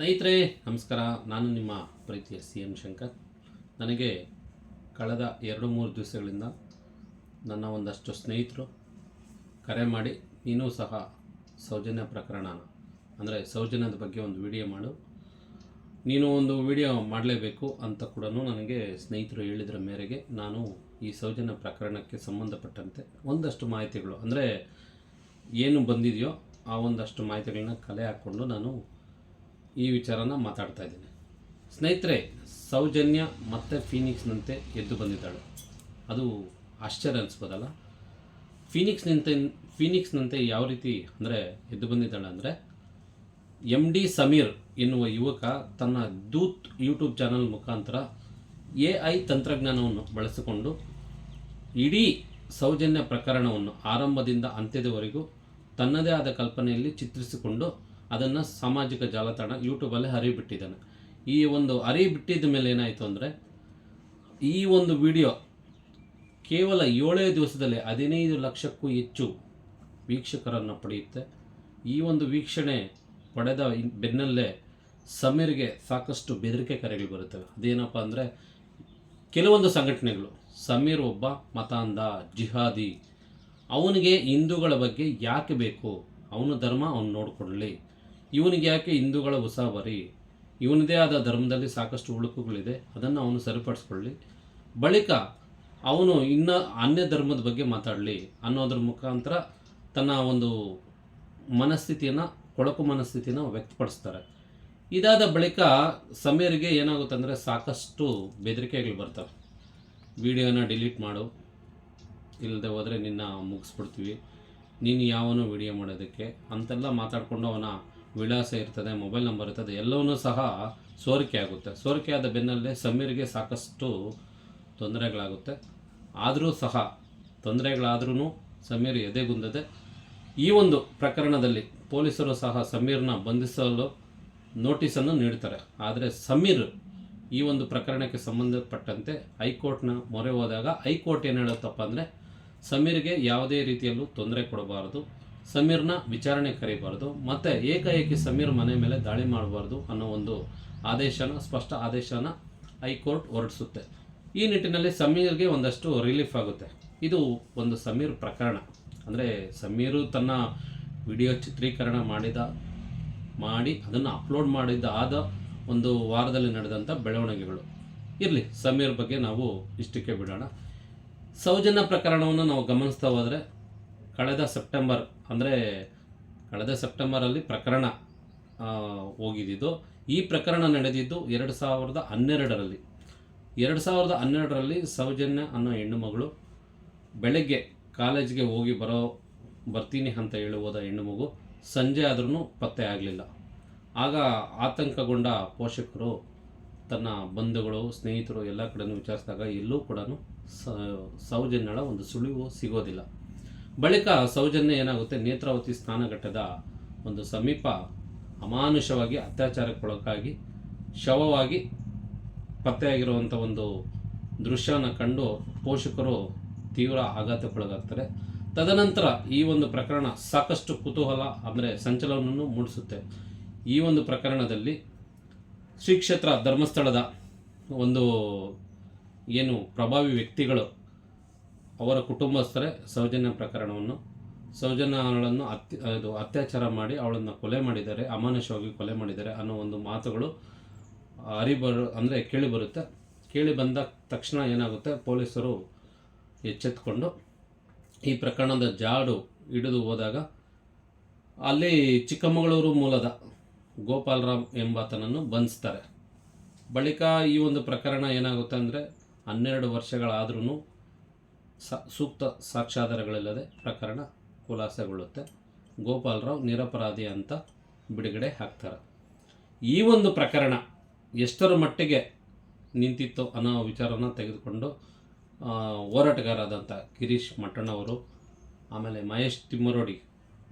ಸ್ನೇಹಿತರೆ, ನಮಸ್ಕಾರ. ನಾನು ನಿಮ್ಮ ಪ್ರೀತಿಯ ಸಿ ಎಂ ಶಂಕರ್. ನನಗೆ ಕಳೆದ ಎರಡು ಮೂರು ದಿವಸಗಳಿಂದ ನನ್ನ ಒಂದಷ್ಟು ಸ್ನೇಹಿತರು ಕರೆ ಮಾಡಿ, ನೀನು ಸಹ ಸೌಜನ್ಯ ಪ್ರಕರಣನ, ಅಂದರೆ ಸೌಜನ್ಯದ ಬಗ್ಗೆ ಒಂದು ವಿಡಿಯೋ ಮಾಡು. ನೀನು ಒಂದು ವಿಡಿಯೋ ಮಾಡಲೇಬೇಕು ಅಂತ ಕೂಡ ನನಗೆ ಸ್ನೇಹಿತರು ಹೇಳಿದ್ರ ಮೇರೆಗೆ ನಾನು ಈ ಸೌಜನ್ಯ ಪ್ರಕರಣಕ್ಕೆ ಸಂಬಂಧಪಟ್ಟಂತೆ ಒಂದಷ್ಟು ಮಾಹಿತಿಗಳು, ಅಂದರೆ ಏನು ಬಂದಿದೆಯೋ ಆ ಒಂದಷ್ಟು ಮಾಹಿತಿಗಳನ್ನ ಕಲೆ ಹಾಕ್ಕೊಂಡು ನಾನು ಈ ವಿಚಾರನ ಮಾತಾಡ್ತಾ ಇದ್ದೀನಿ. ಸ್ನೇಹಿತರೆ, ಸೌಜನ್ಯ ಮತ್ತು ಫೀನಿಕ್ಸ್ನಂತೆ ಎದ್ದು ಬಂದಿದ್ದಾಳು. ಅದು ಆಶ್ಚರ್ಯ ಅನಿಸ್ಬೋದಲ್ಲ? ಫೀನಿಕ್ಸ್ನಂತೆ ಫೀನಿಕ್ಸ್ನಂತೆ ಯಾವ ರೀತಿ ಅಂದರೆ ಎದ್ದು ಬಂದಿದ್ದಾಳೆ ಅಂದರೆ ಎಂ ಡಿ ಸಮೀರ್ ಎನ್ನುವ ಯುವಕ ತನ್ನ ದೂತ್ ಯೂಟ್ಯೂಬ್ ಚಾನಲ್ ಮುಖಾಂತರ ಎ ಐ ತಂತ್ರಜ್ಞಾನವನ್ನು ಬಳಸಿಕೊಂಡು ಇಡೀ ಸೌಜನ್ಯ ಪ್ರಕರಣವನ್ನು ಆರಂಭದಿಂದ ಅಂತ್ಯದವರೆಗೂ ತನ್ನದೇ ಆದ ಕಲ್ಪನೆಯಲ್ಲಿ ಚಿತ್ರಿಸಿಕೊಂಡು ಅದನ್ನು ಸಾಮಾಜಿಕ ಜಾಲತಾಣ ಯೂಟ್ಯೂಬಲ್ಲಿ ಹರಿಬಿಟ್ಟಿದ್ದಾನೆ. ಈ ಒಂದು ಹರಿಬಿಟ್ಟಿದ ಮೇಲೆ ಏನಾಯಿತು ಅಂದರೆ, ಈ ಒಂದು ವಿಡಿಯೋ ಕೇವಲ ಏಳೇ ದಿವಸದಲ್ಲಿ ಹದಿನೈದು ಲಕ್ಷಕ್ಕೂ ಹೆಚ್ಚು ವೀಕ್ಷಕರನ್ನು ಪಡೆಯುತ್ತೆ. ಈ ಒಂದು ವೀಕ್ಷಣೆ ಪಡೆದ ಬೆನ್ನಲ್ಲೇ ಸಮೀರ್ಗೆ ಸಾಕಷ್ಟು ಬೆದರಿಕೆ ಕರೆಗಳು ಬರುತ್ತವೆ ಅದೇನಪ್ಪ ಅಂದರೆ, ಕೆಲವೊಂದು ಸಂಘಟನೆಗಳು, ಸಮೀರ್ ಒಬ್ಬ ಮತಾಂಧ, ಜಿಹಾದಿ, ಅವನಿಗೆ ಹಿಂದೂಗಳ ಬಗ್ಗೆ ಯಾಕೆ ಬೇಕು? ಅವನ ಧರ್ಮ ಅವನು ನೋಡಿಕೊಳ್ಳಲಿ. ಇವನಿಗೆ ಯಾಕೆ ಹಿಂದೂಗಳ ಉಸಾಬರಿ ಇವನದೇ ಆದ ಧರ್ಮದಲ್ಲಿ ಸಾಕಷ್ಟು ಉಳುಕುಗಳಿದೆ ಅದನ್ನು ಅವನು ಸರಿಪಡಿಸ್ಕೊಳ್ಳಿ. ಬಳಿಕ ಅವನು ಇನ್ನು ಅನ್ಯ ಧರ್ಮದ ಬಗ್ಗೆ ಮಾತಾಡಲಿ ಅನ್ನೋದ್ರ ಮುಖಾಂತರ ತನ್ನ ಒಂದು ಮನಸ್ಥಿತಿಯನ್ನು, ಕೊಳಕು ಮನಸ್ಥಿತಿಯನ್ನು ವ್ಯಕ್ತಪಡಿಸ್ತಾರೆ. ಇದಾದ ಬಳಿಕ ಸಮೀರ್ಗೆ ಏನಾಗುತ್ತೆ ಅಂದರೆ ಸಾಕಷ್ಟು ಬೆದರಿಕೆಗಳು ಬರ್ತವೆ. ವಿಡಿಯೋನ ಡಿಲೀಟ್ ಮಾಡು ಇಲ್ಲದೆ ಹೋದರೆ ನಿನ್ನ ಮುಗಿಸ್ಬಿಡ್ತೀವಿ. ನೀನು ಯಾವನೋ ವಿಡಿಯೋ ಮಾಡೋದಕ್ಕೆ ಅಂತೆಲ್ಲ ಮಾತಾಡಿಕೊಂಡು ಅವನ ವಿಳಾಸ ಇರ್ತದೆ, ಮೊಬೈಲ್ ನಂಬರ್ ಇರ್ತದೆ, ಎಲ್ಲವನ್ನೂ ಸಹ ಸೋರಿಕೆ ಆಗುತ್ತೆ. ಸೋರಿಕೆ ಆದ ಬೆನ್ನಲ್ಲೇ ಸಮೀರ್ಗೆ ಸಾಕಷ್ಟು ತೊಂದರೆಗಳಾಗುತ್ತೆ. ಆದರೂ ಸಹ ತೊಂದರೆಗಳಾದ್ರೂ ಸಮೀರ್ ಎದೆಗುಂದದೆ. ಈ ಒಂದು ಪ್ರಕರಣದಲ್ಲಿ ಪೊಲೀಸರು ಸಹ ಸಮೀರ್ನ ಬಂಧಿಸಲು ನೋಟಿಸನ್ನು ನೀಡ್ತಾರೆ. ಆದರೆ ಸಮೀರ್ ಈ ಒಂದು ಪ್ರಕರಣಕ್ಕೆ ಸಂಬಂಧಪಟ್ಟಂತೆ ಹೈಕೋರ್ಟ್ನ ಮೊರೆ ಹೋದಾಗ ಹೈಕೋರ್ಟ್ ಏನು ಹೇಳುತ್ತಪ್ಪ ಅಂದರೆ, ಸಮೀರ್ಗೆ ಯಾವುದೇ ರೀತಿಯಲ್ಲೂ ತೊಂದರೆ ಕೊಡಬಾರದು. ಸಮೀರ್ನ ವಿಚಾರಣೆ ಕರೀಬಾರ್ದು, ಮತ್ತು ಏಕಾಏಕಿ ಸಮೀರ್ ಮನೆ ಮೇಲೆ ದಾಳಿ ಮಾಡಬಾರ್ದು ಅನ್ನೋ ಒಂದು ಆದೇಶನ, ಸ್ಪಷ್ಟ ಆದೇಶನ ಹೈಕೋರ್ಟ್ ಹೊರಡಿಸುತ್ತೆ. ಈ ನಿಟ್ಟಿನಲ್ಲಿ ಸಮೀರ್ಗೆ ಒಂದಷ್ಟು ರಿಲೀಫ್ ಆಗುತ್ತೆ. ಇದು ಒಂದು ಸಮೀರ್ ಪ್ರಕರಣ. ಅಂದರೆ ಸಮೀರು ತನ್ನ ವಿಡಿಯೋ ಚಿತ್ರೀಕರಣ ಮಾಡಿದ, ಮಾಡಿ ಅದನ್ನು ಅಪ್ಲೋಡ್ ಮಾಡಿದ್ದ ಆದ ಒಂದು ವಾರದಲ್ಲಿ ನಡೆದಂಥ ಬೆಳವಣಿಗೆಗಳು. ಇರಲಿ, ಸಮೀರ್ ಬಗ್ಗೆ ನಾವು ಇಷ್ಟಕ್ಕೆ ಬಿಡೋಣ. ಸೌಜನ್ಯ ಪ್ರಕರಣವನ್ನು ನಾವು ಗಮನಿಸ್ತಾ ಹೋದರೆ ಕಳೆದ ಸೆಪ್ಟೆಂಬರ್, ಅಂದರೆ ಕಳೆದ ಸೆಪ್ಟೆಂಬರಲ್ಲಿ ಪ್ರಕರಣ ಹೋಗಿದ್ದು ಹೋಗಿದ್ದಿದ್ದು. ಈ ಪ್ರಕರಣ ನಡೆದಿದ್ದು ಎರಡು ಸಾವಿರದ ಹನ್ನೆರಡರಲ್ಲಿ. ಎರಡು ಸಾವಿರದ ಹನ್ನೆರಡರಲ್ಲಿ ಸೌಜನ್ಯ ಅನ್ನೋ ಹೆಣ್ಣುಮಗಳು ಬೆಳಗ್ಗೆ ಕಾಲೇಜ್ಗೆ ಹೋಗಿ ಬರೋ, ಬರ್ತೀನಿ ಅಂತ ಹೇಳುವುದ ಹೋದ ಹೆಣ್ಣು ಮಗು ಸಂಜೆ ಆದ್ರೂ ಪತ್ತೆ ಆಗಲಿಲ್ಲ. ಆಗ ಆತಂಕಗೊಂಡ ಪೋಷಕರು ತನ್ನ ಬಂಧುಗಳು, ಸ್ನೇಹಿತರು ಎಲ್ಲ ಕಡೆನೂ ವಿಚಾರಿಸಿದಾಗ ಎಲ್ಲೂ ಕೂಡ ಸೌಜನ್ಯಳ ಒಂದು ಸುಳಿವು ಸಿಗೋದಿಲ್ಲ. ಬಳಿಕ ಸೌಜನ್ಯ ಏನಾಗುತ್ತೆ? ನೇತ್ರಾವತಿ ಸ್ನಾನಘಟ್ಟದ ಒಂದು ಸಮೀಪ ಅಮಾನುಷವಾಗಿ ಅತ್ಯಾಚಾರಕ್ಕೊಳಗಾಗಿ ಶವವಾಗಿ ಪತ್ತೆಯಾಗಿರುವಂಥ ಒಂದು ದೃಶ್ಯವನ್ನು ಕಂಡು ಪೋಷಕರು ತೀವ್ರ ಆಘಾತಕ್ಕೊಳಗಾಗ್ತಾರೆ. ತದನಂತರ ಈ ಒಂದು ಪ್ರಕರಣ ಸಾಕಷ್ಟು ಕುತೂಹಲ ಅಂದರೆ ಸಂಚಲನವನ್ನು ಮೂಡಿಸುತ್ತೆ. ಈ ಒಂದು ಪ್ರಕರಣದಲ್ಲಿ ಶ್ರೀ ಕ್ಷೇತ್ರ ಧರ್ಮಸ್ಥಳದ ಒಂದು ಏನು ಪ್ರಭಾವಿ ವ್ಯಕ್ತಿಗಳು ಅವರ ಕುಟುಂಬಸ್ಥರೇ ಸೌಜನ್ಯ ಪ್ರಕರಣವನ್ನು ಸೌಜನ್ಯ ಅವಳನ್ನು ಅತ್ಯ, ಇದು ಅತ್ಯಾಚಾರ ಮಾಡಿ ಅವಳನ್ನು ಕೊಲೆ ಮಾಡಿದ್ದಾರೆ, ಅಮಾನುಷವಾಗಿ ಕೊಲೆ ಮಾಡಿದ್ದಾರೆ ಅನ್ನೋ ಒಂದು ಮಾತುಗಳು ಅರಿಬರು, ಅಂದರೆ ಕೇಳಿ ಬರುತ್ತೆ. ಕೇಳಿ ಬಂದ ತಕ್ಷಣ ಏನಾಗುತ್ತೆ, ಪೊಲೀಸರು ಎಚ್ಚೆತ್ಕೊಂಡು ಈ ಪ್ರಕರಣದ ಜಾಡು ಹಿಡಿದು ಹೋದಾಗ ಅಲ್ಲಿ ಚಿಕ್ಕಮಗಳೂರು ಮೂಲದ ಗೋಪಾಲರಾಮ್ ಎಂಬಾತನನ್ನು ಬಂಧಿಸ್ತಾರೆ. ಬಳಿಕ ಈ ಒಂದು ಪ್ರಕರಣ ಏನಾಗುತ್ತೆ ಅಂದರೆ ಹನ್ನೆರಡು ವರ್ಷಗಳಾದ್ರೂ ಸೂಕ್ತ ಸಾಕ್ಷ್ಯಾಧಾರಗಳಿಲ್ಲದೆ ಪ್ರಕರಣ ಖುಲಾಸೆಗೊಳ್ಳುತ್ತೆ. ಗೋಪಾಲರಾವ್ ನಿರಪರಾಧಿ ಅಂತ ಬಿಡುಗಡೆ ಹಾಕ್ತಾರೆ. ಈ ಒಂದು ಪ್ರಕರಣ ಎಷ್ಟರ ಮಟ್ಟಿಗೆ ನಿಂತಿತ್ತು ಅನ್ನೋ ವಿಚಾರನ ತೆಗೆದುಕೊಂಡು ಹೋರಾಟಗಾರಾದಂಥ ಗಿರೀಶ್ ಮಟ್ಟಣ್ಣವರು, ಆಮೇಲೆ ಮಹೇಶ್ ತಿಮ್ಮರೋಡಿ,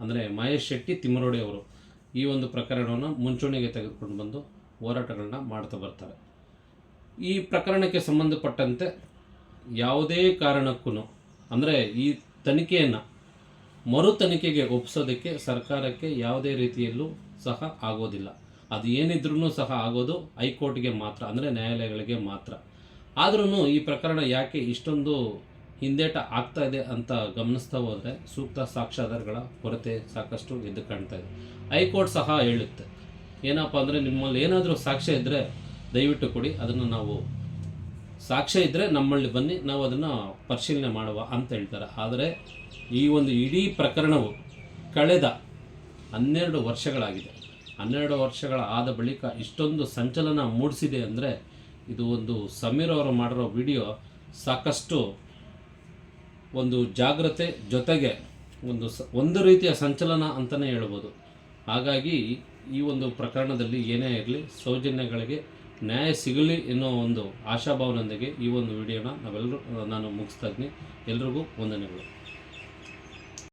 ಅಂದರೆ ಮಹೇಶ್ ಶೆಟ್ಟಿ ತಿಮ್ಮರೋಡಿ ಅವರು ಈ ಒಂದು ಪ್ರಕರಣವನ್ನು ಮುಂಚೂಣಿಗೆ ತೆಗೆದುಕೊಂಡು ಬಂದು ಹೋರಾಟಗಳನ್ನ ಮಾಡ್ತಾ ಬರ್ತಾರೆ. ಈ ಪ್ರಕರಣಕ್ಕೆ ಸಂಬಂಧಪಟ್ಟಂತೆ ಯಾವುದೇ ಕಾರಣಕ್ಕೂ ಅಂದರೆ ಈ ತನಿಖೆಯನ್ನು ಮರು ತನಿಖೆಗೆ ಒಪ್ಪಿಸೋದಕ್ಕೆ ಸರ್ಕಾರಕ್ಕೆ ಯಾವುದೇ ರೀತಿಯಲ್ಲೂ ಸಹ ಆಗೋದಿಲ್ಲ. ಅದು ಏನಿದ್ರೂ ಸಹ ಆಗೋದು ಹೈಕೋರ್ಟ್ಗೆ ಮಾತ್ರ, ಅಂದರೆ ನ್ಯಾಯಾಲಯಗಳಿಗೆ ಮಾತ್ರ. ಆದ್ರೂ ಈ ಪ್ರಕರಣ ಯಾಕೆ ಇಷ್ಟೊಂದು ಹಿಂದೇಟ ಆಗ್ತಾ ಇದೆ ಅಂತ ಗಮನಿಸ್ತಾ ಹೋದರೆ ಸೂಕ್ತ ಸಾಕ್ಷ್ಯಾಧಾರಗಳ ಕೊರತೆ ಸಾಕಷ್ಟು ಎದ್ದು ಕಾಣ್ತಾ ಇದೆ. ಹೈಕೋರ್ಟ್ ಸಹ ಹೇಳುತ್ತೆ, ಏನಪ್ಪ ಅಂದರೆ ನಿಮ್ಮಲ್ಲಿ ಏನಾದರೂ ಸಾಕ್ಷ್ಯ ಇದ್ದರೆ ದಯವಿಟ್ಟು ಕೊಡಿ, ಅದನ್ನು ನಾವು ಸಾಕ್ಷ್ಯ ಇದ್ದರೆ ನಮ್ಮಲ್ಲಿ ಬನ್ನಿ, ನಾವು ಅದನ್ನು ಪರಿಶೀಲನೆ ಮಾಡುವ ಅಂತ ಹೇಳ್ತಾರೆ. ಆದರೆ ಈ ಒಂದು ಇಡೀ ಪ್ರಕರಣವು ಕಳೆದ ಹನ್ನೆರಡು ವರ್ಷಗಳಾಗಿದೆ. ಹನ್ನೆರಡು ವರ್ಷಗಳ ಆದ ಬಳಿಕ ಇಷ್ಟೊಂದು ಸಂಚಲನ ಮೂಡಿಸಿದೆ ಅಂದರೆ ಇದು ಒಂದು ಸಮೀರ್ ಅವರು ಮಾಡಿರೋ ವಿಡಿಯೋ ಸಾಕಷ್ಟು ಒಂದು ಜಾಗ್ರತೆ ಜೊತೆಗೆ ಒಂದು ಸ, ಒಂದು ರೀತಿಯ ಸಂಚಲನ ಅಂತಲೇ ಹೇಳ್ಬೋದು. ಹಾಗಾಗಿ ಈ ಒಂದು ಪ್ರಕರಣದಲ್ಲಿ ಏನೇ ಇರಲಿ, ಸೌಜನ್ಯಗಳಿಗೆ ನ್ಯಾಯ ಸಿಗಲಿ ಎನ್ನುವ ಒಂದು ಆಶಾಭಾವನೊಂದಿಗೆ ಈ ಒಂದು ವಿಡಿಯೋನ ನಾವೆಲ್ಲರೂ ನಾನು ಮುಗಿಸ್ತಾ ಇದ್ದೀನಿ. ಎಲ್ರಿಗೂ ವಂದನೆಗಳು.